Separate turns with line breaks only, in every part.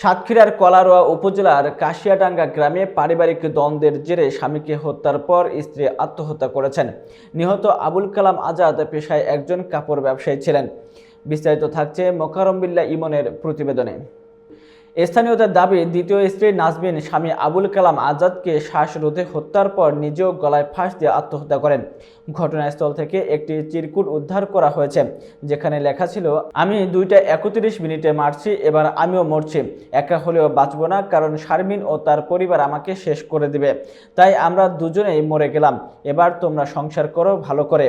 সাতক্ষীরার কলারোয়া উপজেলার কাশিয়াডাঙ্গা গ্রামে পারিবারিক দ্বন্দ্বের জেরে স্বামীকে হত্যার পর স্ত্রী আত্মহত্যা করেছেন। নিহত আবুল কালাম আজাদ পেশায় একজন কাপড় ব্যবসায়ী ছিলেন। বিস্তারিত থাকছে মোকারম্বিল্লা ইমনের প্রতিবেদনে। স্থানীয়দের দাবি, দ্বিতীয় স্ত্রী নাজমিন স্বামী আবুল কালাম আজাদকে শ্বাসরোধে হত্যার পর নিজেও গলায় ফাঁস দিয়ে আত্মহত্যা করেন। ঘটনাস্থল থেকে একটি চিরকুট উদ্ধার করা হয়েছে, যেখানে লেখা ছিল, আমি দুইটা একত্রিশ মিনিটে মারছি, এবার আমিও মরছি। একা হলেও বাঁচব না, কারণ শারমিন ও তার পরিবার আমাকে শেষ করে দিবে। তাই আমরা দুজনেই মরে গেলাম। এবার তোমরা সংসার করো ভালো করে।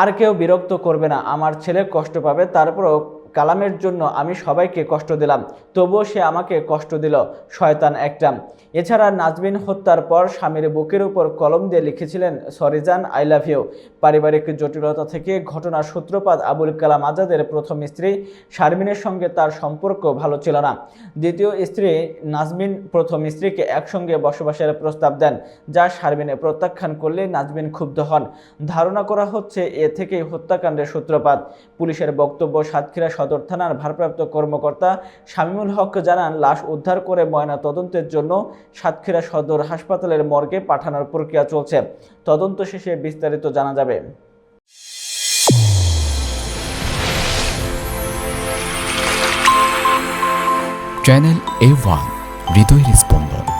আর কেউ বিরক্ত করবে না, আমার ছেলে কষ্ট পাবে, তারপরও কালামের জন্য আমি সবাইকে কষ্ট দিলাম তবুও সে আমাকে কষ্ট দিল। শয়তান একটা এছাড়া নাজমিন হত্যার পর স্বামীর বুকের উপর কলম দিয়ে লিখেছিলেন সরিজান আই লাভ ইউ। পারিবারিক জটিলতা থেকে ঘটনার সূত্রপাত আবুল কালাম আজাদের প্রথম স্ত্রী শারমিনের সঙ্গে তার সম্পর্ক ভালো ছিল না। দ্বিতীয় স্ত্রী নাজমিন প্রথম স্ত্রীকে একসঙ্গে বসবাসের প্রস্তাব দেন, যা শারমিনে প্রত্যাখ্যান করলে নাজমিন ক্ষুব্ধ হন। ধারণা করা হচ্ছে, এ থেকেই হত্যাকাণ্ডের সূত্রপাত। পুলিশের বক্তব্য সাতক্ষীরা সদর থানার ভারপ্রাপ্ত কর্মকর্তা শামীমুল হক জানান, লাশ উদ্ধার করে ময়না তদন্তের জন্য সাতক্ষীরা সদর হাসপাতালের মর্গে পাঠানোর প্রক্রিয়া চলছে। তদন্ত শেষে বিস্তারিত জানা যাবে।
চ্যানেল এ ওয়ান, হৃদয়ের স্পন্দন।